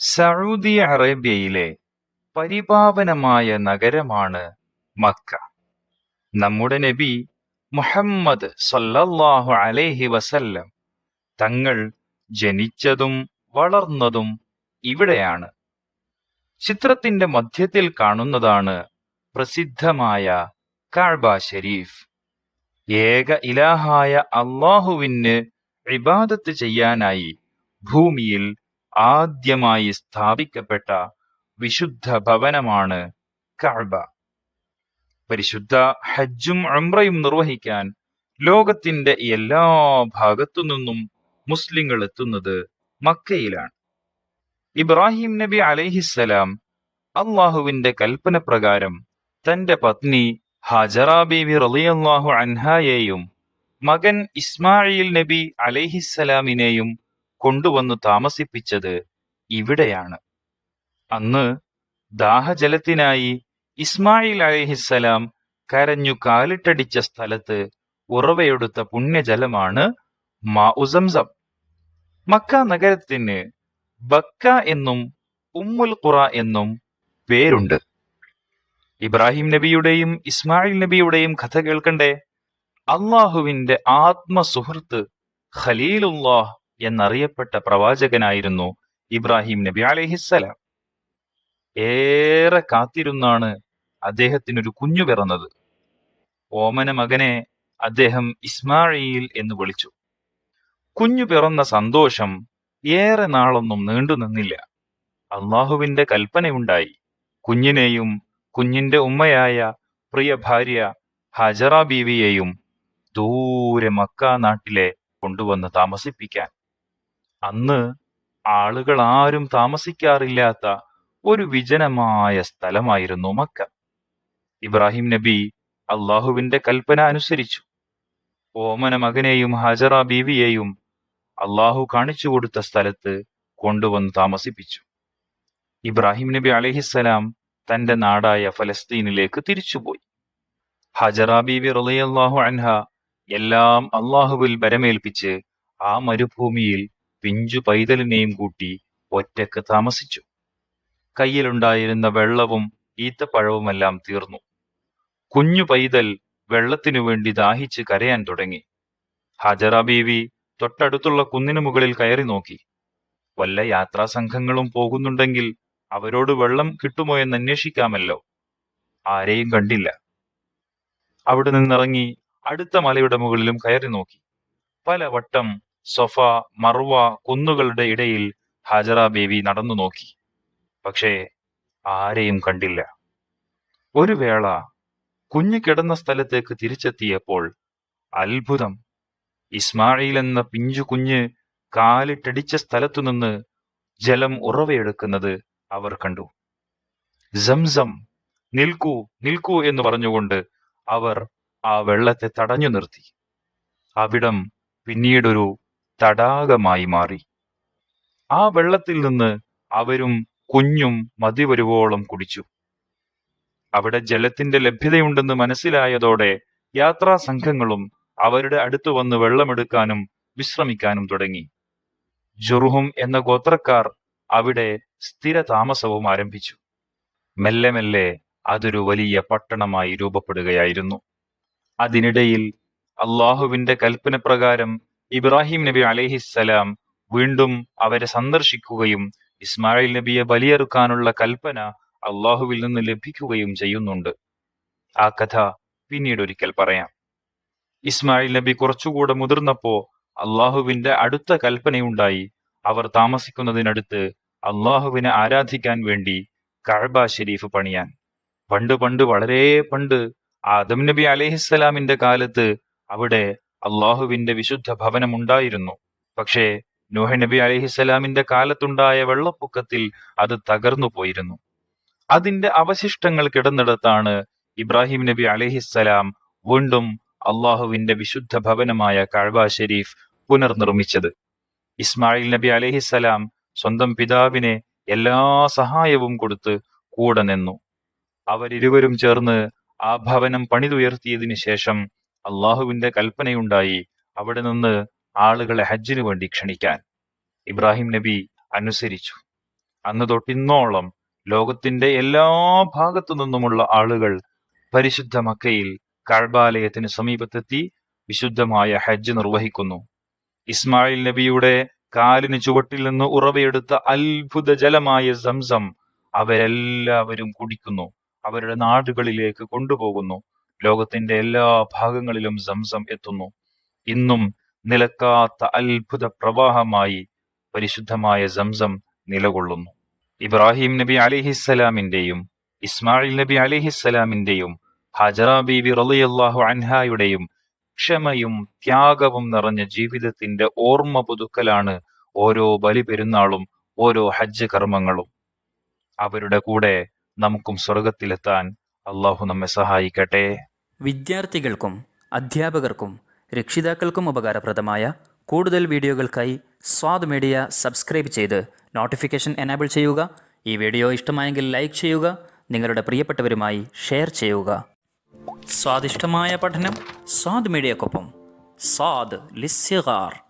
Saudi അറേബ്യയിലെ പരിപാവനമായ നഗരമാണ് Mecca. നമ്മുടെ നബി മുഹമ്മദ് സല്ലല്ലാഹു അലേഹി വസല്ലം തങ്ങൾ ജനിച്ചതും വളർന്നതും ഇവിടെയാണ്. ചിത്രത്തിന്റെ മധ്യത്തിൽ കാണുന്നതാണ് പ്രസിദ്ധമായ കഅബ ഷരീഫ്. ഏക ഇലാഹായ അള്ളാഹുവിന് ഇബാദത്ത് ചെയ്യാനായി ഭൂമിയിൽ ആദ്യമായി സ്ഥാപിക്കപ്പെട്ട വിശുദ്ധ ഭവനമാണ് കഅബ. പരിശുദ്ധ ഹജ്ജും അമ്രയും നിർവഹിക്കാൻ ലോകത്തിന്റെ എല്ലാ ഭാഗത്തു നിന്നും മുസ്ലിങ്ങൾ എത്തുന്നത് മക്കയിലാണ്. ഇബ്രാഹിം നബി അലൈഹിസ്സലാം അള്ളാഹുവിന്റെ കൽപ്പന പ്രകാരം തന്റെ പത്നി ഹാജറ ബീവി റളിയല്ലാഹു അൻഹായെയും മകൻ ഇസ്മായിൽ നബി അലൈഹിസ്സലാമിനെയും കൊണ്ടുവന്നു താമസിപ്പിച്ചത് ഇവിടെയാണ്. അന്ന് ദാഹജലത്തിനായി ഇസ്മായിൽ അലൈഹിസ്സലാം കരഞ്ഞു കാലിട്ടടിച്ച സ്ഥലത്ത് ഉറവയെടുത്ത പുണ്യജലമാണ് മാഉസംസം. മക്ക നഗരത്തിന് ബക്ക എന്നും ഉമ്മുൽ ഖുറ എന്നും പേരുണ്ട്. ഇബ്രാഹിം നബിയുടെയും ഇസ്മായിൽ നബിയുടെയും കഥ കേൾക്കണ്ടേ? അള്ളാഹുവിന്റെ ആത്മസുഹൃത്ത് ഖലീലുല്ലാഹ് എന്നറിയപ്പെട്ട പ്രവാചകനായിരുന്നു ഇബ്രാഹിം നബി അലഹിസ്സലാം. ഏറെ കാത്തിരുന്നാണ് അദ്ദേഹത്തിനൊരു കുഞ്ഞു പിറന്നത്. ഓമന മകനെ അദ്ദേഹം ഇസ്മായിൽ എന്ന് വിളിച്ചു. കുഞ്ഞു പിറന്ന സന്തോഷം ഏറെ നാളൊന്നും നീണ്ടു നിന്നില്ല അള്ളാഹുവിന്റെ കൽപ്പനയുണ്ടായി. കുഞ്ഞിനെയും കുഞ്ഞിന്റെ ഉമ്മയായ പ്രിയ ഭാര്യ ഹജറ ബീവിയെയും ദൂരെ മക്ക നാട്ടിലെ കൊണ്ടുവന്ന് താമസിപ്പിക്കാൻ. അന്ന് ആളുകൾ ആരും താമസിക്കാറില്ലാത്ത ഒരു വിജനമായ സ്ഥലമായിരുന്നു മക്ക. ഇബ്രാഹിം നബി അള്ളാഹുവിന്റെ കൽപ്പന അനുസരിച്ചു. ഓമന മകനെയും ഹജറ ബീവിയെയും അള്ളാഹു കാണിച്ചു കൊടുത്ത സ്ഥലത്ത് കൊണ്ടുവന്ന് താമസിപ്പിച്ചു. ഇബ്രാഹിം നബി അലഹിസ്സലാം തന്റെ നാടായ ഫലസ്തീനിലേക്ക് തിരിച്ചുപോയി. ഹജറ ബീവി റളിയല്ലാഹു അൻഹ എല്ലാം അള്ളാഹുവിൽ ബരമേൽപ്പിച്ച് ആ മരുഭൂമിയിൽ പിഞ്ചു പൈതലിനെയും കൂട്ടി ഒറ്റയ്ക്ക് താമസിച്ചു. കയ്യിലുണ്ടായിരുന്ന വെള്ളവും ഈത്തപ്പഴവുമെല്ലാം തീർന്നു. കുഞ്ഞു പൈതൽ വെള്ളത്തിനു വേണ്ടി ദാഹിച്ച് കരയാൻ തുടങ്ങി. ഹജറ ബീവി തൊട്ടടുത്തുള്ള കുന്നിനു മുകളിൽ കയറി നോക്കി. വല്ല യാത്രാ സംഘങ്ങളും പോകുന്നുണ്ടെങ്കിൽ അവരോട് വെള്ളം കിട്ടുമോ എന്ന് അന്വേഷിക്കാമല്ലോ. ആരെയും കണ്ടില്ല. അവിടെ നിന്നിറങ്ങി അടുത്ത മലയുടെ മുകളിലും കയറി നോക്കി. പല വട്ടം സൊഫ മറുവ കുന്നുകളുടെ ഇടയിൽ ഹാജറ ബേബി നടന്നു നോക്കി. പക്ഷേ ആരെയും കണ്ടില്ല. ഒരു വേള കുഞ്ഞു കിടന്ന സ്ഥലത്തേക്ക് തിരിച്ചെത്തിയപ്പോൾ അത്ഭുതം. ഇസ്മായിൽ എന്ന പിഞ്ചു കുഞ്ഞ് കാലിട്ടടിച്ച സ്ഥലത്തുനിന്ന് ജലം ഉറവയെടുക്കുന്നത് അവർ കണ്ടു. സംസം നിൽക്കൂ നിൽക്കൂ എന്ന് പറഞ്ഞുകൊണ്ട് അവർ ആ വെള്ളത്തെ തടഞ്ഞു നിർത്തി. അവിടം പിന്നീടൊരു തടാകമായി മാറി. ആ വെള്ളത്തിൽ നിന്ന് അവരും കുഞ്ഞും മതി വരുവോളം കുടിച്ചു. അവിടെ ജലത്തിന്റെ ലഭ്യതയുണ്ടെന്ന് മനസ്സിലായതോടെ യാത്രാ സംഘങ്ങളും അവരുടെ അടുത്ത് വന്ന് വെള്ളമെടുക്കാനും വിശ്രമിക്കാനും തുടങ്ങി. ജുർഹും എന്ന ഗോത്രക്കാർ അവിടെ സ്ഥിര താമസവും ആരംഭിച്ചു. മെല്ലെ മെല്ലെ അതൊരു വലിയ പട്ടണമായി രൂപപ്പെടുകയായിരുന്നു. അതിനിടയിൽ അള്ളാഹുവിന്റെ കൽപ്പന പ്രകാരം ഇബ്രാഹിം നബി അലഹിസ്സലാം വീണ്ടും അവരെ സന്ദർശിക്കുകയും ഇസ്മായിൽ നബിയെ ബലിയെറുക്കാനുള്ള കൽപ്പന അള്ളാഹുവിൽ നിന്ന് ലഭിക്കുകയും ചെയ്യുന്നുണ്ട്. ആ കഥ പിന്നീട് ഒരിക്കൽ പറയാം. ഇസ്മായിൽ നബി കുറച്ചുകൂടെ മുതിർന്നപ്പോ അള്ളാഹുവിന്റെ അടുത്ത കൽപ്പനയുണ്ടായി. അവർ താമസിക്കുന്നതിനടുത്ത് അള്ളാഹുവിനെ ആരാധിക്കാൻ വേണ്ടി കഅബ ഷെരീഫ് പണിയാൻ. പണ്ട് പണ്ട് വളരെ പണ്ട് ആദം നബി അലൈഹിസ്സലാമിന്റെ കാലത്ത് അവിടെ അള്ളാഹുവിന്റെ വിശുദ്ധ ഭവനം ഉണ്ടായിരുന്നു. പക്ഷേ നൂഹ നബി അലഹിസ്സലാമിന്റെ കാലത്തുണ്ടായ വെള്ളപ്പൊക്കത്തിൽ അത് തകർന്നു പോയിരുന്നു. അതിന്റെ അവശിഷ്ടങ്ങൾ കിടന്നിടത്താണ് ഇബ്രാഹിം നബി അലഹിസ്സലാം വീണ്ടും അള്ളാഹുവിന്റെ വിശുദ്ധ ഭവനമായ കഴബ ഷെരീഫ് പുനർനിർമ്മിച്ചത്. ഇസ്മായിൽ നബി അലൈഹിസ്സലാം സ്വന്തം പിതാവിനെ എല്ലാ സഹായവും കൊടുത്ത് കൂടെ നിന്നു. അവരിരുവരും ചേർന്ന് ആ ഭവനം പണിതുയർത്തിയതിനു ശേഷം അള്ളാഹുവിന്റെ കൽപ്പനയുണ്ടായി അവിടെ നിന്ന് ആളുകളെ ഹജ്ജിനു വേണ്ടി ക്ഷണിക്കാൻ. ഇബ്രാഹിം നബി അനുസരിച്ചു. അന്ന് തൊട്ടിന്നോളം ലോകത്തിന്റെ എല്ലാ ഭാഗത്തു നിന്നുമുള്ള ആളുകൾ പരിശുദ്ധ മക്കയിൽ കഴബാലയത്തിന് സമീപത്തെത്തി വിശുദ്ധമായ ഹജ്ജ് നിർവഹിക്കുന്നു. ഇസ്മായിൽ നബിയുടെ കാലിന് ചുവട്ടിൽ നിന്ന് ഉറവയെടുത്ത അത്ഭുത ജലമായ സംസം അവരെല്ലാവരും കുടിക്കുന്നു. അവരുടെ നാടുകളിലേക്ക് കൊണ്ടുപോകുന്നു. ലോകത്തിന്റെ എല്ലാ ഭാഗങ്ങളിലും സംസം എത്തുന്നു. ഇന്നും നിലക്കാത്ത അത്ഭുത പ്രവാഹമായി പരിശുദ്ധമായ സംസം നിലകൊള്ളുന്നു. ഇബ്രാഹിം നബി അലിഹിസ്സലാമിന്റെയും ഇസ്മായിൽ നബി അലിഹിസ്സലാമിന്റെയും ഹജറ ബീബി റളിയല്ലാഹു അൻഹായുടെയും ക്ഷമയും ത്യാഗവും നിറഞ്ഞ ജീവിതത്തിന്റെ ഓർമ്മ പുതുക്കലാണ് ഓരോ ബലി പെരുന്നാളും ഓരോ ഹജ്ജ് കർമ്മങ്ങളും. അവരുടെ കൂടെ നമുക്കും സ്വർഗത്തിലെത്താൻ അള്ളാഹു നമ്മെ സഹായിക്കട്ടെ. വിദ്യാർത്ഥികൾക്കും അധ്യാപകർക്കും രക്ഷിതാക്കൾക്കും ഉപകാരപ്രദമായ കൂടുതൽ വീഡിയോകൾക്കായി സ്വാദ് മീഡിയ സബ്സ്ക്രൈബ് ചെയ്ത് നോട്ടിഫിക്കേഷൻ എനാബിൾ ചെയ്യുക. ഈ വീഡിയോ ഇഷ്ടമായെങ്കിൽ ലൈക്ക് ചെയ്യുക. നിങ്ങളുടെ പ്രിയപ്പെട്ടവരുമായി ഷെയർ ചെയ്യുക. സ്വാദിഷ്ടമായ പഠനം സ്വാദ് മീഡിയക്കൊപ്പം. സ്വാദ് ലിസ്യഗാർ.